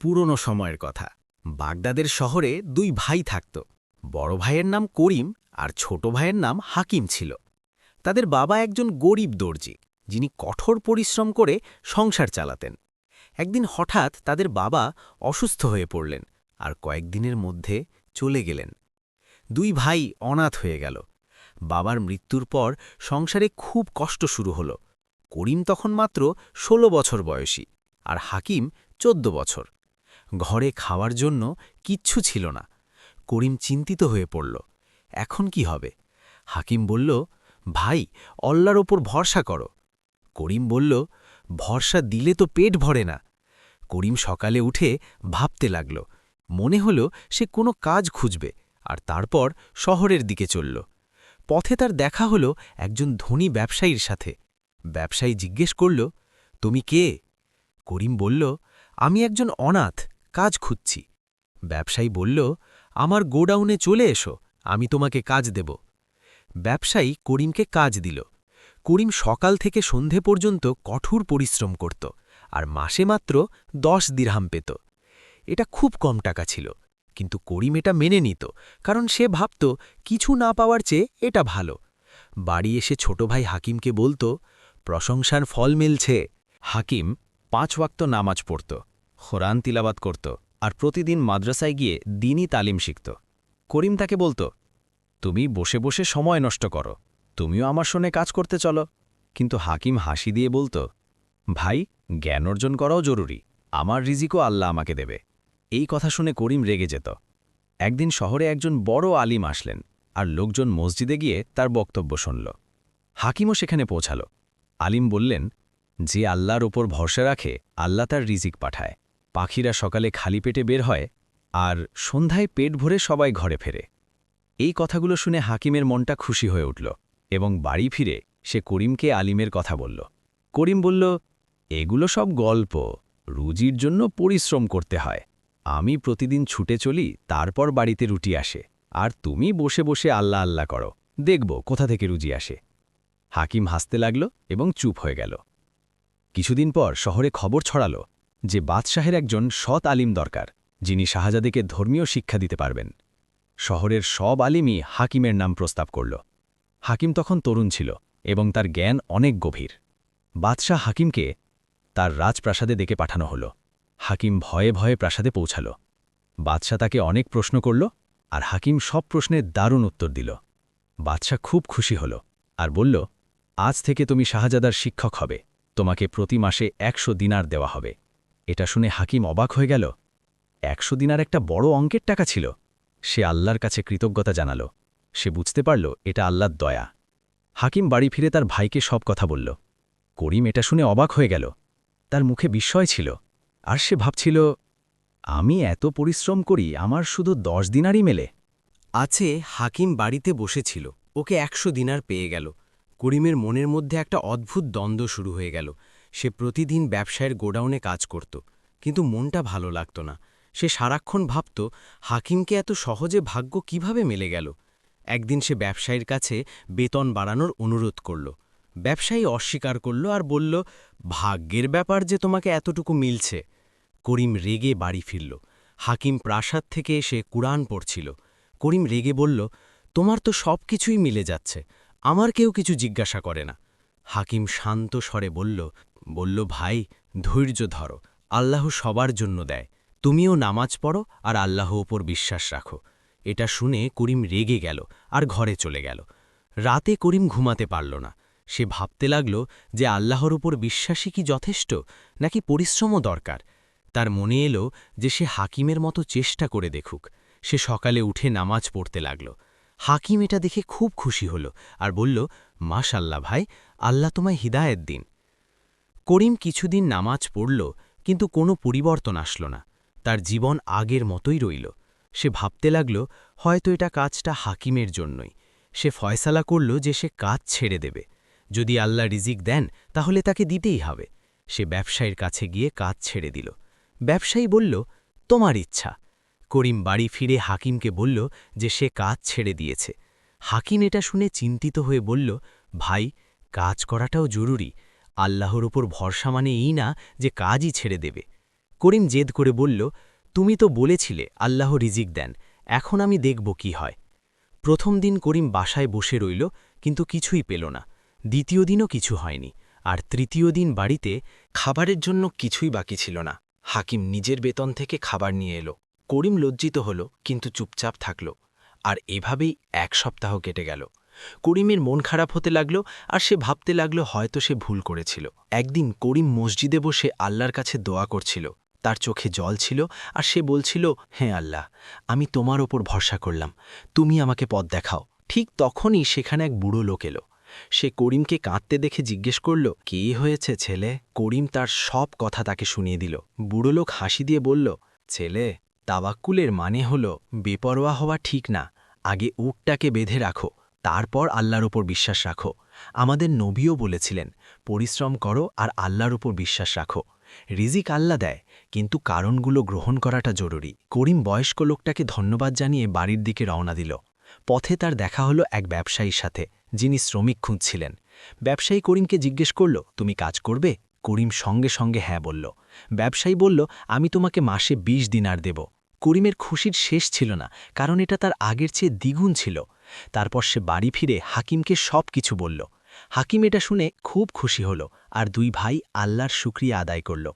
পুরনো সময়ের কথা। বাগদাদের শহরে দুই ভাই থাকত। বড় ভাইয়ের নাম করিম আর ছোট ভাইয়ের নাম হাকিম ছিল। তাদের বাবা একজন গরিব দর্জি, যিনি কঠোর পরিশ্রম করে সংসার চালাতেন। একদিন হঠাৎ তাদের বাবা অসুস্থ হয়ে পড়লেন আর কয়েকদিনের মধ্যে চলে গেলেন। দুই ভাই অনাথ হয়ে গেল। বাবার মৃত্যুর পর সংসারে খুব কষ্ট শুরু হল। করিম তখন মাত্র ১৬ বছর বয়সী আর হাকিম চোদ্দ বছর। ঘরে খাওয়ার জন্য কিচ্ছু ছিল না। করিম চিন্তিত হয়ে পড়ল। এখন কি হবে? হাকিম বলল, ভাই, অল্লার ওপর ভরসা করো। করিম বলল, ভরসা দিলে তো পেট ভরে না। করিম সকালে উঠে ভাবতে লাগল। মনে হল সে কোনো কাজ খুঁজবে, আর তারপর শহরের দিকে চলল। পথে তার দেখা হল একজন ধনী ব্যবসায়ীর সাথে। ব্যবসায়ী জিজ্ঞেস করল, তুমি কে? করিম বলল, আমি একজন অনাথ। কাজ খুঁজছি। ব্যবসায়ী বলল, আমার গোডাউনে চলে এসো, আমি তোমাকে কাজ দেব। ব্যবসায়ী করিমকে কাজ দিল। করিম সকাল থেকে সন্ধে পর্যন্ত কঠোর পরিশ্রম করত, আর মাসে মাত্র দশ দিরহাম পেত। এটা খুব কম টাকা ছিল, কিন্তু করিম এটা মেনে নিত, কারণ সে ভাবত, কিছু না পাওয়ার চেয়ে এটা ভালো। বাড়ি এসে ছোট ভাই হাকিমকে বলতো, প্রশংসার ফল মিলছে। হাকিম পাঁচ ওয়াক্ত নামাজ পড়ত। খোরান তিলাবাত করত আর প্রতিদিন মাদ্রাসায় গিয়ে দিনই তালিম শিখত। করিম তাকে বলতো, তুমি বসে বসে সময় নষ্ট করো, তুমিও আমার শোনে কাজ করতে চলো। কিন্তু হাকিম হাসি দিয়ে বলতো, ভাই, জ্ঞান অর্জন করাও জরুরি, আমার রিজিকও আল্লাহ আমাকে দেবে। এই কথা শুনে করিম রেগে যেত। একদিন শহরে একজন বড় আলিম আসলেন আর লোকজন মসজিদে গিয়ে তার বক্তব্য শুনল। হাকিমও সেখানে পৌঁছাল। আলিম বললেন, যে আল্লাহর ওপর ভরসা রাখে, আল্লাহ তার রিজিক পাঠায়। পাখিরা সকালে খালি পেটে বের হয় আর সন্ধ্যায় পেট ভরে সবাই ঘরে ফেরে। এই কথাগুলো শুনে হাকিমের মনটা খুশি হয়ে উঠল এবং বাড়ি ফিরে সে করিমকে আলিমের কথা বলল। করিম বলল, এগুলো সব গল্প। রুজির জন্য পরিশ্রম করতে হয়। আমি প্রতিদিন ছুটে চলি, তারপর বাড়িতে রুটি আসে। আর তুমি বসে বসে আল্লাহ আল্লাহ করো। দেখব কোথা থেকে রুজি আসে। হাকিম হাসতে লাগল এবং চুপ হয়ে গেল। কিছুদিন পর শহরে খবর ছড়াল যে বাদশাহের একজন সৎ আলিম দরকার, যিনি শাহজাদেকে ধর্মীয় শিক্ষা দিতে পারবেন। শহরের সব আলিমই হাকিমের নাম প্রস্তাব করল। হাকিম তখন তরুণ ছিল এবং তার জ্ঞান অনেক গভীর। বাদশাহ হাকিমকে তার রাজপ্রাসাদে ডেকে পাঠানো হল। হাকিম ভয়ে ভয়ে প্রাসাদে পৌঁছাল। বাদশাহ তাকে অনেক প্রশ্ন করল আর হাকিম সব প্রশ্নের দারুণ উত্তর দিল। বাদশাহ খুব খুশি হল আর বলল, আজ থেকে তুমি শাহজাদার শিক্ষক হবে। তোমাকে প্রতি মাসে একশো দিনার দেওয়া হবে। এটা শুনে হাকিম অবাক হয়ে গেল। একশো দিনার একটা বড় অঙ্কের টাকা ছিল। সে আল্লাহর কাছে কৃতজ্ঞতা জানাল। সে বুঝতে পারল, এটা আল্লাহর দয়া। হাকিম বাড়ি ফিরে তার ভাইকে সব কথা বলল। করিম এটা শুনে অবাক হয়ে গেল। তার মুখে বিস্ময় ছিল। আর সে ভাবছিল, আমি এত পরিশ্রম করি, আমার শুধু দশ দিনারই মেলে। আছে, হাকিম বাড়িতে বসেছিল। ওকে একশো দিনার পেয়ে গেল। করিমের মনের মধ্যে একটা অদ্ভুত দ্বন্দ্ব শুরু হয়ে গেল। সে প্রতিদিন ব্যবসায়ের গোডাউনে কাজ করত, কিন্তু মনটা ভালো লাগত না। সে সারাক্ষণ ভাবত, হাকিমকে এত সহজে ভাগ্য কীভাবে মেলে গেল? একদিন সে ব্যবসায়ীর কাছে বেতন বাড়ানোর অনুরোধ করল। ব্যবসায়ী অস্বীকার করল আর বলল, ভাগ্যের ব্যাপার যে তোমাকে এতটুকু মিলছে। করিম রেগে বাড়ি ফিরল। হাকিম প্রাসাদ থেকে এসে কুরআন পড়ছিল। করিম রেগে বলল, তোমার তো সব কিছুই মিলে যাচ্ছে, আমার কেউ কিছু জিজ্ঞাসা করে না। হাকিম শান্ত স্বরে বলল বলল, ভাই, ধৈর্য ধরো। আল্লাহ সবার জন্য দেয়। তুমিও নামাজ পড়ো আর আল্লাহ ওপর বিশ্বাস রাখো। এটা শুনে করিম রেগে গেল আর ঘরে চলে গেল। রাতে করিম ঘুমাতে পারল না। সে ভাবতে লাগল যে আল্লাহর উপর বিশ্বাসী কি যথেষ্ট, নাকি পরিশ্রমও দরকার। তার মনে এলো যে সে হাকিমের মতো চেষ্টা করে দেখুক। সে সকালে উঠে নামাজ পড়তে লাগল। হাকিম এটা দেখে খুব খুশি হল আর বলল, মাশাল্লাহ ভাই, আল্লাহ তোমায় হিদায়ত দিন। করিম কিছুদিন নামাজ পড়ল, কিন্তু কোনো পরিবর্তন আসল না। তার জীবন আগের মতোই রইল। সে ভাবতে লাগল, হয়তো এটা কাজটা হাকিমের জন্যই। সে ফয়সালা করল যে সে কাজ ছেড়ে দেবে। যদি আল্লাহ রিজিক দেন, তাহলে তাকে দিতেই হবে। সে ব্যবসায়ীর কাছে গিয়ে কাজ ছেড়ে দিল। ব্যবসায়ী বলল, তোমার ইচ্ছা। করিম বাড়ি ফিরে হাকিমকে বলল যে সে কাজ ছেড়ে দিয়েছে। হাকিম এটা শুনে চিন্তিত হয়ে বলল, ভাই, কাজ করাটাও জরুরি। আল্লাহর ওপর ভরসা মানে এই না যে কাজই ছেড়ে দেবে। করিম জেদ করে বলল, তুমি তো বলেছিলে, আল্লাহ রিজিক দেন, এখন আমি দেখব কি হয়। প্রথম দিন করিম বাসায় বসে রইল, কিন্তু কিছুই পেল না। দ্বিতীয় দিনও কিছু হয়নি, আর তৃতীয় দিন বাড়িতে খাবারের জন্য কিছুই বাকি ছিল না। হাকিম নিজের বেতন থেকে খাবার নিয়ে এলো। করিম লজ্জিত হল, কিন্তু চুপচাপ থাকল, আর এভাবেই এক সপ্তাহ কেটে গেল। করিমের মন খারাপ হতে লাগল আর সে ভাবতে লাগল হয়তো সে ভুল করেছিল। একদিন করিম মসজিদে বসে আল্লাহর কাছে দোয়া করছিল। তার চোখে জল ছিল আর সে বলছিল হ্যাঁ আল্লাহ, আমি তোমার ওপর ভরসা করলাম। তুমি আমাকে পথ দেখাও। ঠিক তখনই সেখানে এক বুড়ো লোক এলো। সে করিমকে কাঁদতে দেখে জিজ্ঞেস করল, কি হয়েছে ছেলে? করিম তার সব কথা তাকে শুনিয়ে দিল। বুড়ো লোক হাসি দিয়ে বলল, ছেলে, তাওয়াক্কুলের মানে হল, বেপরোয়া হওয়া ঠিক না। আগে উটটাকে বেঁধে রাখো। তারপর আল্লাহর ওপর বিশ্বাস রাখো। আমাদের নবীও বলেছিলেন, পরিশ্রম করো আর আল্লাহর ওপর বিশ্বাস রাখো। রিজিক আল্লাহ দেয়, কিন্তু কারণগুলো গ্রহণ করাটা জরুরি। করিম বয়স্ক লোকটাকে ধন্যবাদ জানিয়ে বাড়ির দিকে রওনা দিল। পথে তার দেখা হলো এক ব্যবসায়ীর সাথে, যিনি শ্রমিক খুঁজছিলেন। ব্যবসায়ী করিমকে জিজ্ঞেস করল, তুমি কাজ করবে? করিম সঙ্গে সঙ্গে হ্যাঁ বলল। ব্যবসায়ী বলল, আমি তোমাকে মাসে ২০ দিনার দেব। করিমের খুশির শেষ ছিল না, কারণ এটা তার আগের চেয়ে দ্বিগুণ ছিল। তারপর সে বাড়ি ফিরে হাকিমকে সব কিছু বলল। হাকিম এটা শুনে খুব খুশি হল আর দুই ভাই আল্লাহর শুক্রিয়া আদায় করল।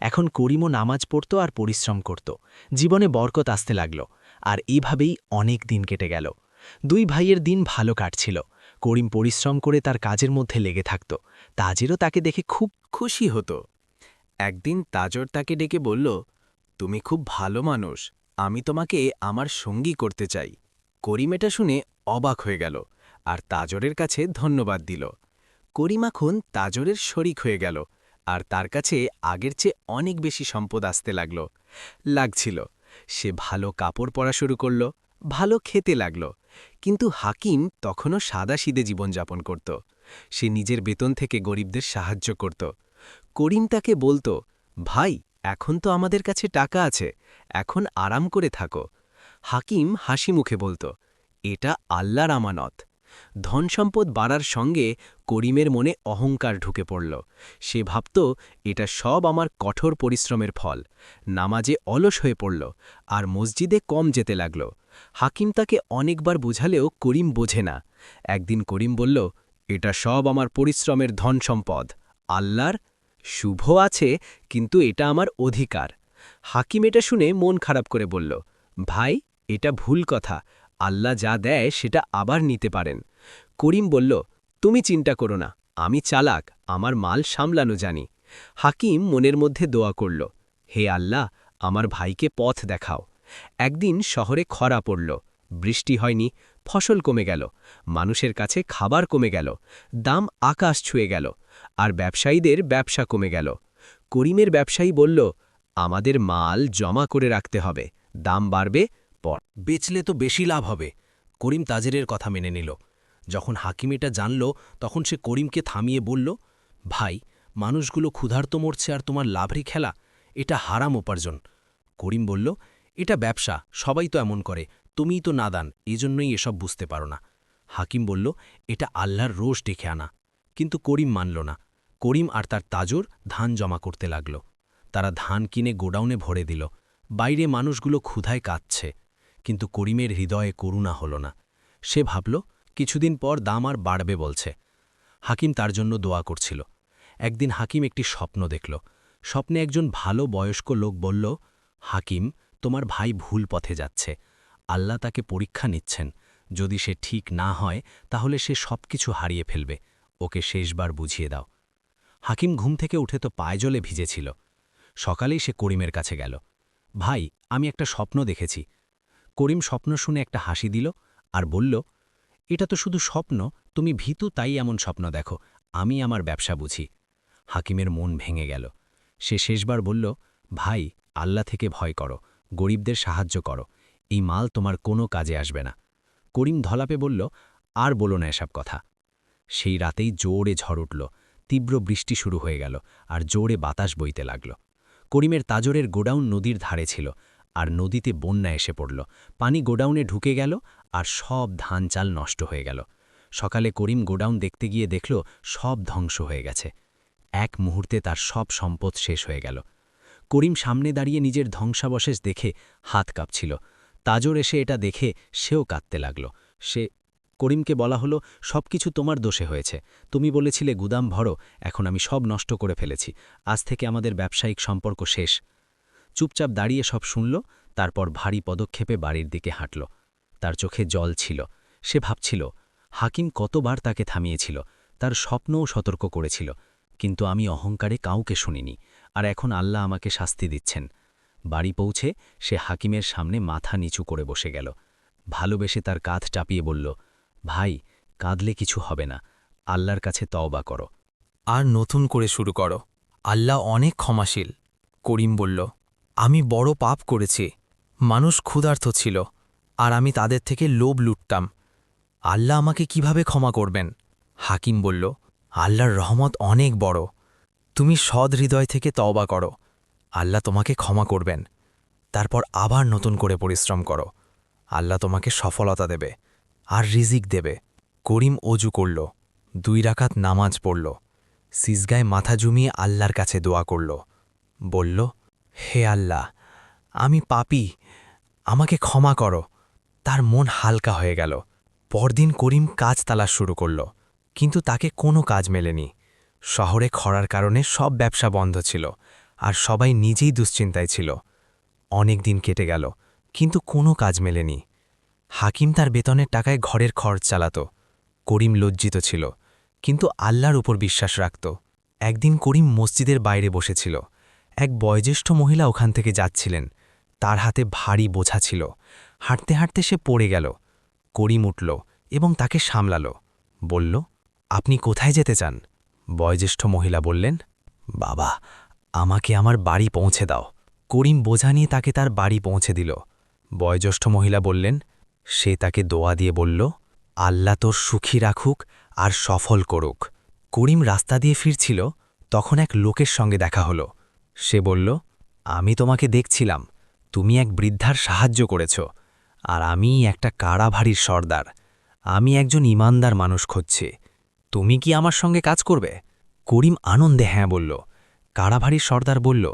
এখন করিমও নামাজ পড়ত আর পরিশ্রম করত। জীবনে বরকত আসতে লাগল আর এভাবেই অনেক দিন কেটে গেল। দুই ভাইয়ের দিন ভালো কাটছিল। করিম পরিশ্রম করে তার কাজের মধ্যে লেগে থাকত। তাজেরও তাকে দেখে খুব খুশি হতো। একদিন তাজর তাকে ডেকে বলল, তুমি খুব ভালো মানুষ। আমি তোমাকে আমার সঙ্গী করতে চাই। করিম এটা শুনে অবাক হয়ে গেল আর তাজরের কাছে ধন্যবাদ দিল। করিম এখন তাজরের শরিক হয়ে গেল আর তার কাছে আগের চেয়ে অনেক বেশি সম্পদ আসতে লাগল। লাগছিল। সে ভালো কাপড় পরা শুরু করল, ভালো খেতে লাগল। কিন্তু হাকিম তখনও সাদাসিদে জীবনযাপন করত। সে নিজের বেতন থেকে গরিবদের সাহায্য করত। করিম তাকে বলতো, ভাই, এখন তো আমাদের কাছে টাকা আছে, এখন আরাম করে থাকো। হাকিম হাসি মুখে বলতো এটা আল্লাহর আমানত। ধনসম্পদ বাড়ার সঙ্গে করিমের মনে অহংকার ঢুকে পড়ল। সে ভাবত, এটা সব আমার কঠোর পরিশ্রমের ফল। নামাজে অলস হয়ে পড়ল আর মসজিদে কম যেতে লাগল। হাকিম তাকে অনেকবার বুঝালেও করিম বোঝে না। একদিন করিম বলল, এটা সব আমার পরিশ্রমের ধন সম্পদ। আল্লাহর শুভ আছে, কিন্তু এটা আমার অধিকার। হাকিম এটা শুনে মন খারাপ করে বলল, ভাই, এটা ভুল কথা। আল্লাহ যা দেয় সেটা আবার নিতে পারেন। করিম বলল, তুমি চিন্তা করো না, আমি চালাক, আমার মাল সামলানো জানি। হাকিম মনের মধ্যে দোয়া করল, হে আল্লাহ, আমার ভাইকে পথ দেখাও। একদিন শহরে খরা পড়ল, বৃষ্টি হয়নি, ফসল কমে গেল, মানুষের কাছে খাবার কমে গেল, দাম আকাশ ছুঁয়ে গেল, আর ব্যবসায়ীদের ব্যবসা কমে গেল। করিমের ব্যবসায়ী বলল, আমাদের মাল জমা করে রাখতে হবে, দাম বাড়বে পর। বেচলে তো বেশি লাভ হবে, করিম তাজেরের কথা মেনে নিল। যখন হাকিম এটা জানল, তখন সে করিমকে থামিয়ে বলল, ভাই, মানুষগুলো ক্ষুধার্ত মরছে আর তোমার লাভরি খেলা, এটা হারাম উপার্জন। করিম বলল, এটা ব্যবসা, সবাই তো এমন করে, তুমিই তো নাদান, এজন্যই এসব বুঝতে পারো না। হাকিম বলল, এটা আল্লাহর রোষ ডেকে আনা। কিন্তু করিম মানল না। করিম আর তার তাজর ধান জমা করতে লাগল। তারা ধান কিনে গোডাউনে ভরে দিল। বাইরে মানুষগুলো ক্ষুধায় কাঁদছে। কিন্তু করিমের হৃদয়ে করুণা হল না। সে ভাবল, কিছুদিন পর দাম আর বাড়বে বলছে। হাকিম তার জন্য দোয়া করছিল। একদিন হাকিম একটি স্বপ্ন দেখল। স্বপ্নে একজন ভালো বয়স্ক লোক বলল, হাকিম, তোমার ভাই ভুল পথে যাচ্ছে। আল্লাহ তাকে পরীক্ষা নিচ্ছেন। যদি সে ঠিক না হয়, তাহলে সে সব কিছু হারিয়ে ফেলবে। ওকে শেষবার বুঝিয়ে দাও। হাকিম ঘুম থেকে উঠে তো পায়ে জলে ভিজেছিল। সকালেই সে করিমের কাছে গেল। ভাই, আমি একটা স্বপ্ন দেখেছি। করিম স্বপ্ন শুনে একটা হাসি দিল আর বলল, এটা তো শুধু স্বপ্ন, তুমি ভীতু তাই এমন স্বপ্ন দেখো, আমি আমার ব্যবসা বুঝি। হাকিমের মন ভেঙে গেল। সে শেষবার বলল, ভাই, আল্লাহ থেকে ভয় করো, গরিবদের সাহায্য করো, এই মাল তোমার কোনো কাজে আসবে না। করিম ধলাপে বলল, আর বলো না এসব কথা। সেই রাতেই জোরে ঝড় উঠল, তীব্র বৃষ্টি শুরু হয়ে গেল আর জোরে বাতাস বইতে লাগল। করিমের তাজরের গোডাউন নদীর ধারে ছিল আর নদীতে বন্যা এসে পড়ল। পানি গোডাউনে ঢুকে গেল আর সব ধান চাল নষ্ট হয়ে গেল। সকালে করিম গোডাউন দেখতে গিয়ে দেখল সব ধ্বংস হয়ে গেছে। এক মুহূর্তে তার সব সম্পদ শেষ হয়ে গেল। করিম সামনে দাঁড়িয়ে নিজের ধ্বংসাবশেষ দেখে হাত কাঁপছিল। তাজর এসে এটা দেখে সেও কাঁদতে লাগল। সে, করিমকে বলা হলো সব কিছু তোমার দোষে হয়েছে। তুমি বলেছিলে গুদাম ভরো, এখন আমি সব নষ্ট করে ফেলেছি। আজ থেকে আমাদের ব্যবসায়িক সম্পর্ক শেষ। চুপচাপ দাঁড়িয়ে সব শুনল, তারপর ভারী পদক্ষেপে বাড়ির দিকে হাঁটল। তার চোখে জল ছিল। সে ভাবছিল, হাকিম কতবার তাকে থামিয়েছিল, তার স্বপ্নও সতর্ক করেছিল, কিন্তু আমি অহংকারে কাউকে শুনিনি, আর এখন আল্লাহ আমাকে শাস্তি দিচ্ছেন। বাড়ি পৌঁছে সে হাকিমের সামনে মাথা নিচু করে বসে গেল। ভালোবেসে তার কাঁধ চাপিয়ে বলল, ভাই, কাঁদলে কিছু হবে না, আল্লাহর কাছে তওবা করো। আর নতুন করে শুরু করো। আল্লাহ অনেক ক্ষমাশীল, করিম বলল। আমি বড় পাপ করেছি। মানুষ ক্ষুধার্ত ছিল, আর আমি তাদের থেকে লোভ লুটতাম। আল্লাহ আমাকে কীভাবে ক্ষমা করবেন? হাকিম বলল, আল্লাহর রহমত অনেক বড়। তুমি সদ হৃদয় থেকে তওবা করো। আল্লাহ তোমাকে ক্ষমা করবেন। তারপর আবার নতুন করে পরিশ্রম করো। আল্লাহ তোমাকে সফলতা দেবে, আর রিজিক দেবে। করিম অজু করল, দুই রাকাত নামাজ পড়ল। সিজগায় মাথা জুমিয়ে আল্লাহর কাছে দোয়া করল। বলল হে আল্লাহ, আমি পাপি, আমাকে ক্ষমা করো। তার মন হালকা হয়ে গেল। পরদিন করিম কাজ তালাশ শুরু করল, কিন্তু তাকে কোনো কাজ মেলেনি। শহরে খরার কারণে সব ব্যবসা বন্ধ ছিল, আর সবাই নিজেই দুশ্চিন্তায় ছিল। অনেক দিন কেটে গেল, কিন্তু কোনো কাজ মেলেনি। হাকিম তার বেতনের টাকায় ঘরের খরচ চালাত। করিম লজ্জিত ছিল, কিন্তু আল্লাহর উপর বিশ্বাস রাখত। একদিন করিম মসজিদের বাইরে বসেছিল। এক বয়োজ্যেষ্ঠ মহিলা ওখান থেকে যাচ্ছিলেন। তার হাতে ভারী বোঝা ছিল। হাঁটতে হাঁটতে সে পড়ে গেল। করিম উঠল এবং তাকে সামলাল। বলল, আপনি কোথায় যেতে চান? বয়োজ্যেষ্ঠ মহিলা বললেন, বাবা, আমাকে আমার বাড়ি পৌঁছে দাও। করিম বোঝা নিয়ে তাকে তার বাড়ি পৌঁছে দিল। বয়োজ্যেষ্ঠ মহিলা বললেন, সে তাকে দোয়া দিয়ে বলল, আল্লাহ তোর সুখী রাখুক আর সফল করুক। করিম রাস্তা দিয়ে ফিরছিল। তখন এক লোকের সঙ্গে দেখা হলো। সে বলল, আমি তোমাকে দেখছিলাম। তুমি এক বৃদ্ধার সাহায্য করেছ, আর আমি একটা কারাভারীর সর্দার। আমি একজন ইমানদার মানুষ খুঁজছি। তুমি কি আমার সঙ্গে কাজ করবে? করিম আনন্দে হ্যাঁ বলল। কারাভারীর সর্দার বলল,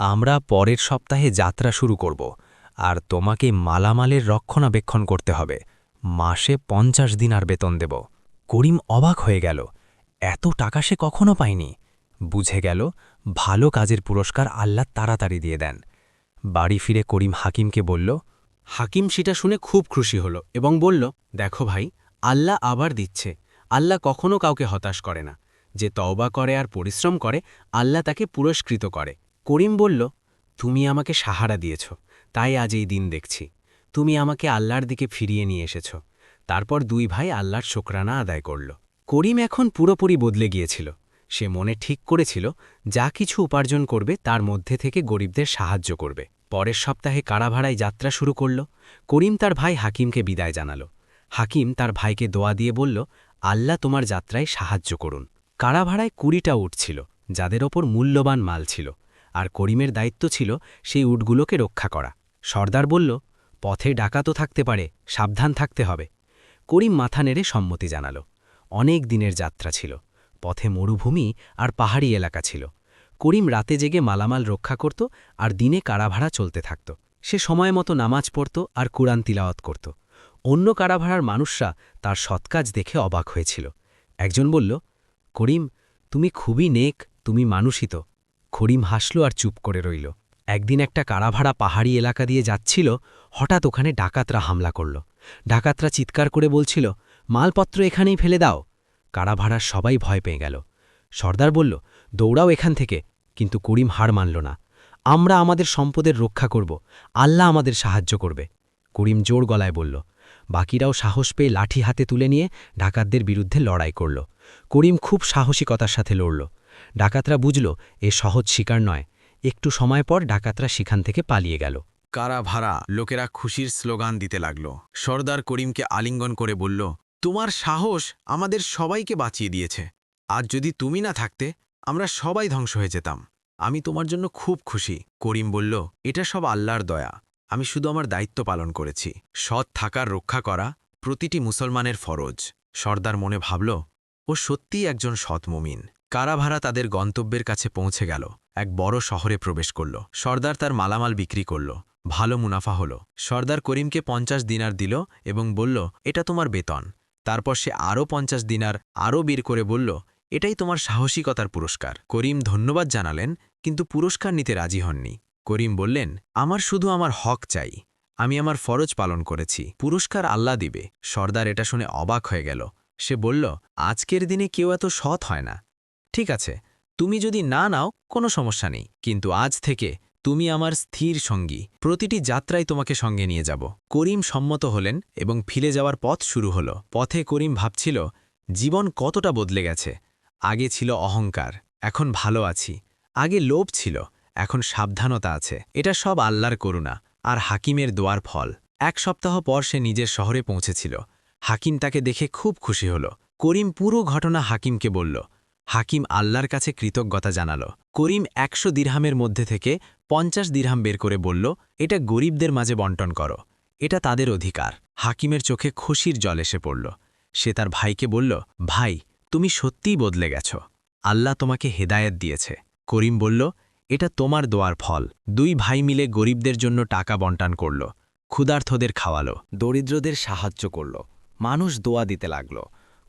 আমরা পরের সপ্তাহে যাত্রা শুরু করব, আর তোমাকে মালামালের রক্ষণাবেক্ষণ করতে হবে। মাসে পঞ্চাশ দিন আর বেতন দেব। করিম অবাক হয়ে গেল, এত টাকা সে কখনো পায়নি? বুঝে গেল ভালো কাজের পুরস্কার আল্লাহ তাড়াতাড়ি দিয়ে দেন। বাড়ি ফিরে করিম হাকিমকে বলল, হাকিম সেটা শুনে খুব খুশি হল এবং বলল, দেখো ভাই, আল্লাহ আবার দিচ্ছে। আল্লাহ কখনো কাউকে হতাশ করে না। যে তওবা করে আর পরিশ্রম করে, আল্লাহ তাকে পুরস্কৃত করে। করিম বলল, তুমি আমাকে সাহারা দিয়েছ, তাই আজ এই দিন দেখছি। তুমি আমাকে আল্লাহর দিকে ফিরিয়ে নিয়ে এসেছ। তারপর দুই ভাই আল্লাহর শোকরানা আদায় করল। করিম এখন পুরোপুরি বদলে গিয়েছিল। সে মনে ঠিক করেছিল, যা কিছু উপার্জন করবে তার মধ্যে থেকে গরিবদের সাহায্য করবে। পরের সপ্তাহে কারাভাড়ায় যাত্রা শুরু করল। করিম তার ভাই হাকিমকে বিদায় জানাল। হাকিম তার ভাইকে দোয়া দিয়ে বলল, আল্লাহ তোমার যাত্রায় সাহায্য করুন। কারাভাড়ায় কুড়িটা উট ছিল, যাদের ওপর মূল্যবান মাল ছিল, আর করিমের দায়িত্ব ছিল সেই উটগুলোকে রক্ষা করা। সর্দার বলল, পথে ডাকাতও থাকতে পারে, সাবধান থাকতে হবে। করিম মাথা নেড়ে সম্মতি জানাল। অনেক দিনের যাত্রা ছিল। পথে মরুভূমি আর পাহাড়ি এলাকা ছিল। করিম রাতে জেগে মালামাল রক্ষা করত আর দিনে কারাভাড়া চলতে থাকত। সে সময় মতো নামাজ পড়ত আর কুরআন তিলাওয়াত করত। অন্য কারাভাড়ার মানুষরা তার সৎকাজ দেখে অবাক হয়েছিল। একজন বলল, করিম, তুমি খুবই নেক, তুমি মানুষিত। করিম হাসল আর চুপ করে রইল। একদিন একটা কারাভাড়া পাহাড়ি এলাকা দিয়ে যাচ্ছিল, হঠাৎ ওখানে ডাকাতরা হামলা করল। ডাকাতরা চিৎকার করে বলছিল, মালপত্র এখানেই ফেলে দাও। কারাভাড়ার সবাই ভয় পেয়ে গেল। সর্দার বলল, দৌড়াও এখান থেকে। কিন্তু করিম হার মানল না। আমরা আমাদের সম্পদের রক্ষা করব। আল্লাহ আমাদের সাহায্য করবে। করিম জোর গলায় বলল। বাকিরাও সাহস পেয়ে লাঠি হাতে তুলে নিয়ে ডাকাতদের বিরুদ্ধে লড়াই করল। করিম খুব সাহসিকতার সাথে লড়ল। ডাকাতরা বুঝল, এ সহজ শিকার নয়। একটু সময় পর ডাকাতরা সেখান থেকে পালিয়ে গেল। কারা ভাড়া লোকেরা খুশির স্লোগান দিতে লাগল। সর্দার করিমকে আলিঙ্গন করে বলল তোমার সাহস আমাদের সবাইকে বাঁচিয়ে দিয়েছে। আজ যদি তুমি না থাকতে, আমরা সবাই ধ্বংস হয়ে যেতাম। আমি তোমার জন্য খুব খুশি, করিম বলল, এটা সব আল্লাহর দয়া। আমি শুধু আমার দায়িত্ব পালন করেছি। সৎ থাকার রক্ষা করা প্রতিটি মুসলমানের ফরজ। সর্দার মনে ভাবল, ও সত্যিই একজন সৎ মুমিন। কারাভাড়া তাদের গন্তব্যের কাছে পৌঁছে গেল। এক বড় শহরে প্রবেশ করল। সর্দার তার মালামাল বিক্রি করল। ভালো মুনাফা হল। সর্দার করিমকে পঞ্চাশ দিনার দিল এবং বলল, এটা তোমার বেতন। তারপর সে আরও পঞ্চাশ দিনার আরও বের করে বলল, এটাই তোমার সাহসিকতার পুরস্কার। করিম ধন্যবাদ জানালেন, কিন্তু পুরস্কার নিতে রাজি হননি। করিম বললেন, আমার শুধু আমার হক চাই। আমি আমার ফরজ পালন করেছি। পুরস্কার আল্লাহ দিবে। সর্দার এটা শুনে অবাক হয়ে গেল। সে বলল, আজকের দিনে কেউ এত সৎ হয় না। ঠিক আছে, তুমি যদি না নাও, কোনো সমস্যা নেই। কিন্তু আজ থেকে তুমি আমার স্থির সঙ্গী। প্রতিটি যাত্রায় তোমাকে সঙ্গে নিয়ে যাব। করিম সম্মত হলেন এবং ফিরে যাওয়ার পথ শুরু হল। পথে করিম ভাবছিল, জীবন কতটা বদলে গেছে। আগে ছিল অহংকার, এখন ভালো আছি। আগে লোভ ছিল, এখন সাবধানতা আছে। এটা সব আল্লাহর করুণা আর হাকিমের দোয়ার ফল। এক সপ্তাহ পর সে নিজের শহরে পৌঁছেছিল। হাকিম তাকে দেখে খুব খুশি হল। করিম পুরো ঘটনা হাকিমকে বলল। হাকিম আল্লাহর কাছে কৃতজ্ঞতা জানাল। করিম একশো দিরহামের মধ্যে থেকে পঞ্চাশ দিরহাম বের করে বলল, এটা গরিবদের মাঝে বন্টন করো। এটা তাদের অধিকার। হাকিমের চোখে খুশির জল এসে পড়ল। সে তার ভাইকে বলল, ভাই, তুমি সত্যিই বদলে গেছ। আল্লাহ তোমাকে হেদায়েত দিয়েছে। করিম বলল, এটা তোমার দোয়ার ফল। দুই ভাই মিলে গরিবদের জন্য টাকা বন্টন করল ক্ষুধার্থদের খাওয়ালো, দরিদ্রদের সাহায্য করল, মানুষ দোয়া দিতে লাগল।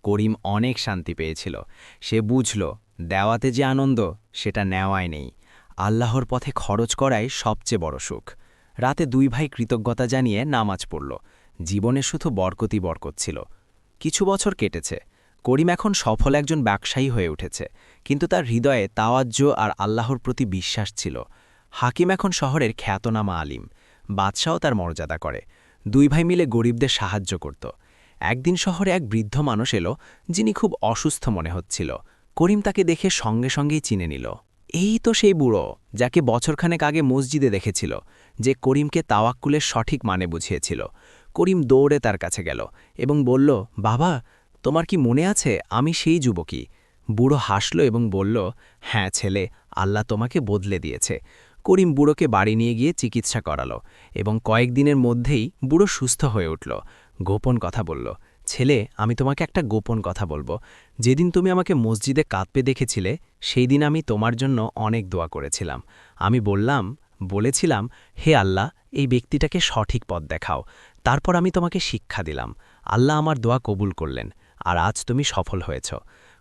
করিম অনেক শান্তি পেয়েছিল। সে বুঝল, দেওয়াতে যে আনন্দ, সেটা নেওয়াই নেই। আল্লাহর পথে খরচ করাই সবচেয়ে বড় সুখ। রাতে দুই ভাই কৃতজ্ঞতা জানিয়ে নামাজ পড়ল। জীবনে শুধু বরকতি বরকত ছিল। কিছু বছর কেটেছে। করিম এখন সফল একজন ব্যবসায়ী হয়ে উঠেছে। কিন্তু তার হৃদয়ে তাওয়াজ্য আর আল্লাহর প্রতি বিশ্বাস ছিল। হাকিম এখন শহরের খ্যাতনামা আলিম। বাদশাও তার মর্যাদা করে। দুই ভাই মিলে গরিবদের সাহায্য করত। একদিন শহরে এক বৃদ্ধ মানুষ এলো, যিনি খুব অসুস্থ মনে হচ্ছিল। করিম তাকে দেখে সঙ্গে সঙ্গেই চিনে নিল। এই তো সেই বুড়ো, যাকে বছরখানেক আগে মসজিদে দেখেছিল, যে করিমকে তাওয়াক্কুলের সঠিক মানে বুঝিয়েছিল। করিম দৌড়ে তার কাছে গেল এবং বলল, বাবা, তোমার কি মনে আছে আমি সেই যুবকী? বুড়ো হাসল এবং বলল হ্যাঁ ছেলে, আল্লাহ তোমাকে বদলে দিয়েছে। করিম বুড়োকে বাড়ি নিয়ে গিয়ে চিকিৎসা করালো এবং কয়েকদিনের মধ্যেই বুড়ো সুস্থ হয়ে উঠল। গোপন কথা বলল ছেলে, আমি তোমাকে একটা গোপন কথা বলব। যেদিন তুমি আমাকে মসজিদে কাঁদপে দেখেছিলে সেই দিন আমি তোমার জন্য অনেক দোয়া করেছিলাম। আমি বললাম, বলেছিলাম, হে আল্লাহ, এই ব্যক্তিটাকে সঠিক পথ দেখাও। তারপর আমি তোমাকে শিক্ষা দিলাম। আল্লাহ আমার দোয়া কবুল করলেন, আর আজ তুমি সফল হয়েছ।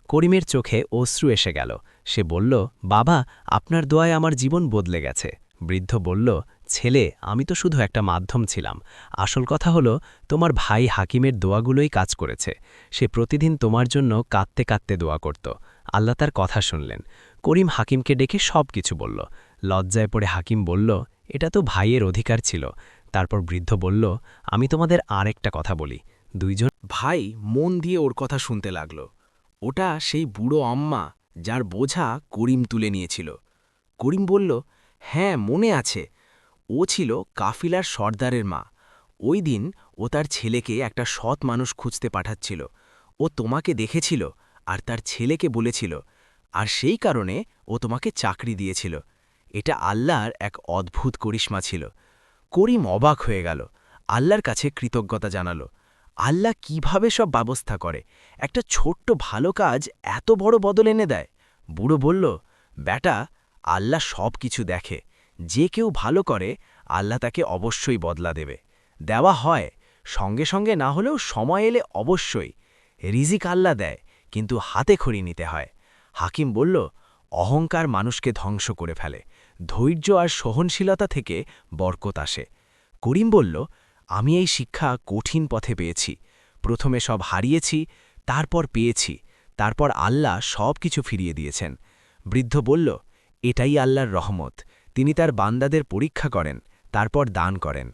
করিমের চোখে অশ্রু এসে গেল। সে বলল, বাবা, আপনার দোয়ায় আমার জীবন বদলে গেছে। বৃদ্ধ বলল ছেলে, আমি তো শুধু একটা মাধ্যম ছিলাম। আসল কথা হলো, তোমার ভাই হাকিমের দোয়াগুলোই কাজ করেছে। সে প্রতিদিন তোমার জন্য কাঁদতে কাঁদতে দোয়া করত। আল্লাহ তার কথা শুনলেন। করিম হাকিমকে ডেকে সব কিছু বলল। লজ্জায় পড়ে হাকিম বলল, এটা তো ভাইয়ের অধিকার ছিল। তারপর বৃদ্ধ বলল, আমি তোমাদের আরেকটা কথা বলি। দুইজন ভাই মন দিয়ে ওর কথা শুনতে লাগল। ওটা সেই বুড়ো আম্মা যার বোঝা করিম তুলে নিয়েছিল। করিম বলল হ্যাঁ মনে আছে। ও ছিল কাফিলার সর্দারের মা। ওই দিন ও তার ছেলেকে একটা সৎ মানুষ খুঁজতে পাঠাচ্ছিল। ও তোমাকে দেখেছিল আর তার ছেলেকে বলেছিল। আর সেই কারণে ও তোমাকে চাকরি দিয়েছিল। এটা আল্লাহর এক অদ্ভুত করিশ্মা ছিল। করিম অবাক হয়ে গেল। আল্লাহর কাছে কৃতজ্ঞতা জানালো। আল্লাহ কীভাবে সব ব্যবস্থা করে? একটা ছোট্ট ভালো কাজ এত বড় বদল এনে দেয়? বুড়ো বলল ব্যাটা আল্লাহ সব কিছু দেখে। যে কেউ ভালো করে, আল্লাহ তাকে অবশ্যই বদলা দেবে। দেওয়া হয়, সঙ্গে সঙ্গে না হলেও সময় এলে অবশ্যই। রিজিক আল্লাহ দেয়, কিন্তু হাতে খড়ি নিতে হয়। হাকিম বলল, অহংকার মানুষকে ধ্বংস করে ফেলে। ধৈর্য আর সহনশীলতা থেকে বরকত আসে। করিম বলল, আমি এই শিক্ষা কঠিন পথে পেয়েছি। প্রথমে সব হারিয়েছি, তারপর পেয়েছি, তারপর আল্লাহ সব কিছু ফিরিয়ে দিয়েছেন। বৃদ্ধ বলল, এটাই আল্লাহর রহমত। তিনি তার বান্দাদের পরীক্ষা করেন, তারপর দান করেন।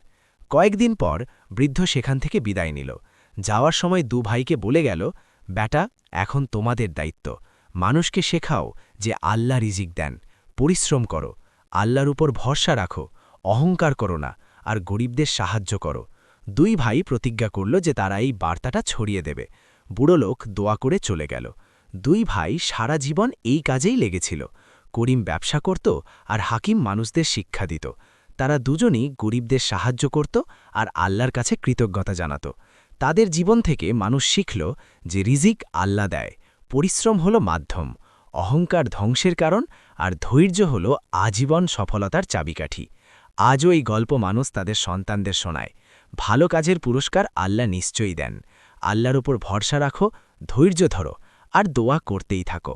কয়েকদিন পর বৃদ্ধ সেখান থেকে বিদায় নিল। যাওয়ার সময় দু ভাইকে বলে গেল, ব্যাটা, এখন তোমাদের দায়িত্ব। মানুষকে শেখাও যে আল্লাহ রিজিক দেন। পরিশ্রম করো। আল্লাহর উপর ভরসা রাখো। অহংকার করো না আর গরিবদের সাহায্য করো। দুই ভাই প্রতিজ্ঞা করল যে তারা এই বার্তাটা ছড়িয়ে দেবে। বুড়ো লোক দোয়া করে চলে গেল। দুই ভাই সারা জীবন এই কাজেই লেগেছিল। করিম ব্যবসা করত আর হাকিম মানুষদের শিক্ষা দিত। তারা দুজনই গরিবদের সাহায্য করত আর আল্লাহর কাছে কৃতজ্ঞতা জানাত। তাদের জীবন থেকে মানুষ শিখল যে রিজিক আল্লাহ দেয়, পরিশ্রম হল মাধ্যম, অহংকার ধ্বংসের কারণ আর ধৈর্য হল আজীবন সফলতার চাবিকাঠি। আজও এই গল্প মানুষ তাদের সন্তানদের শোনায়। ভালো কাজের পুরস্কার আল্লাহ নিশ্চয়ই দেন। আল্লাহর উপর ভরসা রাখো, ধৈর্য ধরো আর দোয়া করতেই থাকো।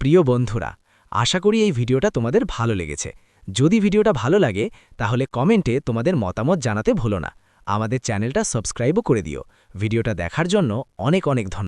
প্রিয় বন্ধুরা আশা করি এই ভিডিওটা তোমাদের ভালো লেগেছে। যদি ভিডিওটা ভালো লাগে, তাহলে কমেন্টে তোমাদের মতামত জানাতে ভুলো না। আমাদের চ্যানেলটা সাবস্ক্রাইবও করে দিও। ভিডিওটা দেখার জন্য অনেক অনেক ধন্যবাদ।